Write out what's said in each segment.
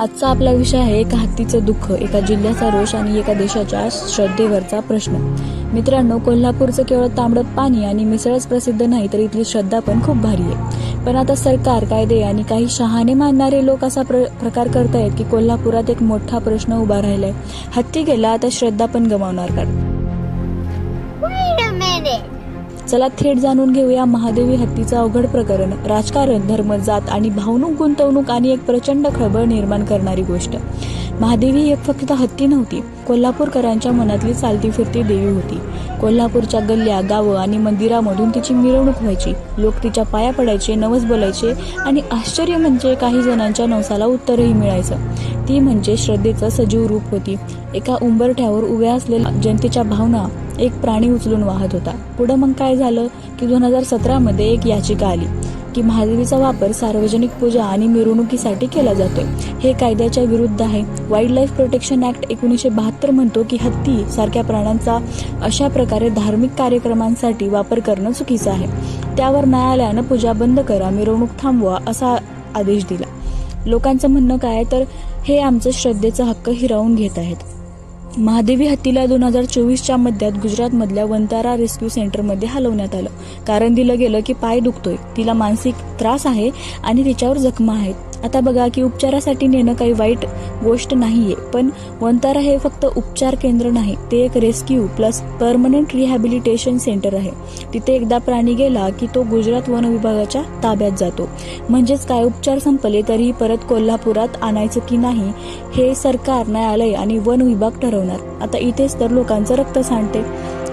आजचा आपला विषय आहे एका हत्तीचं दुःख एका जिल्ह्याचा रोष आणि एका देशाच्या श्रद्धेवरचा प्रश्न. मित्रांनो कोल्हापूरचं केवळ तांबडं पाणी आणि मिसळच प्रसिद्ध नाही तर इथली श्रद्धा पण खूप भारी आहे. पण आता सरकार कायदे आणि काही शहाणे मानणारे लोक असा प्र प्रकार करतायत की कोल्हापुरात एक मोठा प्रश्न उभा राहिलाय. हत्ती गेला आता श्रद्धा पण गमावणार का चला थेट जाणून घेऊया महादेवी हत्तीचं अवघड प्रकरण. राजकारण धर्म जात आणि भावनुक गुंतवणूक आणि एक प्रचंड खळबळ निर्माण करणारी गोष्ट. महादेवी एक फक्त हत्ती नव्हती कोल्हापूरकरांच्या मनातली चालती फिरती देवी होती. कोल्हापूरच्या गल्ल्या गावं आणि मंदिरामधून तिची मिरवणूक व्हायची. लोक तिच्या पाया पडायचे नवस बोलायचे आणि आश्चर्य म्हणजे काही जणांच्या नवसाला उत्तरही मिळायचं. ती म्हणजे श्रद्धेचं सजीव रूप होती. एका उंबरठ्यावर उभ्या असलेल्या जनतेच्या भावना एक प्राणी उचलून वाहत होता. पुढं मग काय झालं की दोन हजार सतरामध्ये एक याचिका आली की महादेवीचा वापर सार्वजनिक पूजा आणि मिरवणुकीसाठी केला जातोय. हे कायद्याच्या विरुद्ध आहे. वाईल्ड लाईफ प्रोटेक्शन ऍक्ट एकोणीसशे बहात्तर म्हणतो की हत्ती सारख्या प्राण्यांचा अशा प्रकारे धार्मिक कार्यक्रमांसाठी वापर करणं चुकीचं आहे. त्यावर न्यायालयानं पूजा बंद करा मिरवणूक थांबवा असा आदेश दिला. लोकांचं म्हणणं काय तर हे आमचं श्रद्धेचा हक्क हिरावून घेत आहेत. महादेवी हत्तीला दोन हजार चोवीसच्या मध्यात गुजरातमधल्या वंतारा रेस्क्यू सेंटरमध्ये हलवण्यात आलं. कारण दिलं गेलं की पाय दुखतोय. तिला मानसिक त्रास आहे आणि तिच्यावर जखमा आहेत. आता बघा की उपचारासाठी नेणं काही वाईट गोष्ट नाहीये पण वंतारा हे फक्त उपचार केंद्र नाही ते एक rescue plus permanent rehabilitation centre आहे. तिथे एकदा प्राणी गेला की तो गुजरात वन विभागाच्या ताब्यात जातो. म्हणजेच काय उपचार संपले तरी परत कोल्हापुरात आणायचं की नाही हे सरकार न्यायालय आणि वन विभाग ठरवणार. आता इथेच तर लोकांचं रक्त सांडते.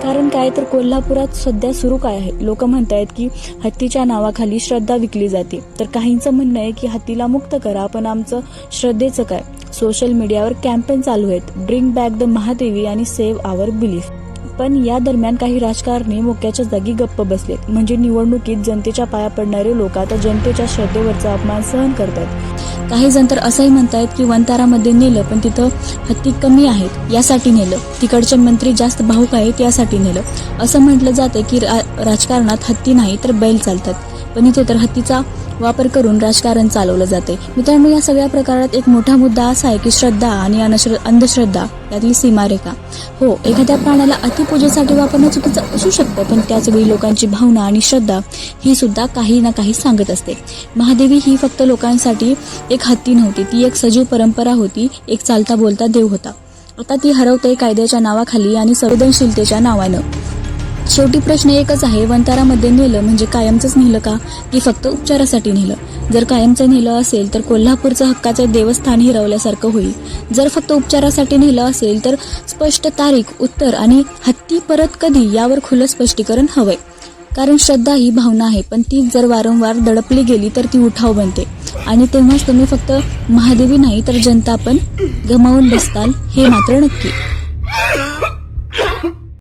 कारण काय तर कोल्हापुरात सध्या सुरू काय आहे? लोक म्हणतायत की हत्तीच्या नावाखाली श्रद्धा विकली जाते. तर काहींचं म्हणणं आहे की हत्तीला मुक्त करा पण आमचं श्रद्धेचं काय? सोशल मीडियावर कॅम्पेन चालू आहेत. ड्रिंक बॅक द महादेवी आणि सेव्ह आवर बिलीफ. पण या दरम्यान काही राजकारणी मोक्याच्या जागी गप्प बसलेत. म्हणजे निवडणुकीत जनतेच्या पाया पडणारे लोक आता जनतेच्या श्रद्धेवरचा अपमान सहन करतात काही जण तर असंही म्हणतायत की वंतारामध्ये नेलं पण तिथं हत्ती कमी आहेत यासाठी नेलं. तिकडचे मंत्री जास्त भाऊक आहेत यासाठी नेलं. असं म्हटलं जातं की रा- राजकारणात हत्ती नाही तर बैल चालतात. पण इथे तर हत्तीचा वापर करून राजकारण चालवलं जाते. मित्रांनो या सगळ्या प्रकारात एक मोठा मुद्दा असा आहे की श्रद्धा आणि अनश्र- अंधश्रद्धा यातली सीमारेखा. हो एखाद्या प्राण्याला अतिपूजेसाठी वापरणं चुकीचं असू शकतं पण त्याच वेळी लोकांची भावना आणि श्रद्धा ही सुद्धा काही ना काही सांगत असते. महादेवी ही फक्त लोकांसाठी एक हत्ती नव्हती ती एक सजीव परंपरा होती एक चालता बोलता देव होता. आता ती हरवते कायद्याच्या नावाखाली आणि संवेदनशीलतेच्या नावानं. शेवटी प्रश्न एकच आहे वंतारामध्ये नेलं म्हणजे कायमचंच नेलं का? की फक्त उपचारासाठी नेलं? जर कायमचं नेलं असेल तर कोल्हापूरचं हक्काचं देवस्थान हिरवल्यासारखं होईल. जर फक्त उपचारासाठी नेलं असेल तर स्पष्ट तारीख उत्तर आणि हत्ती परत कधी यावर खुलं स्पष्टीकरण हवंय. कारण श्रद्धा ही भावना आहे पण ती जर वारंवार दडपली गेली तर ती उठाव बनते. आणि तेव्हाच तुम्ही फक्त महादेवी नाही तर जनता पण गमावून बसताल हे मात्र नक्की.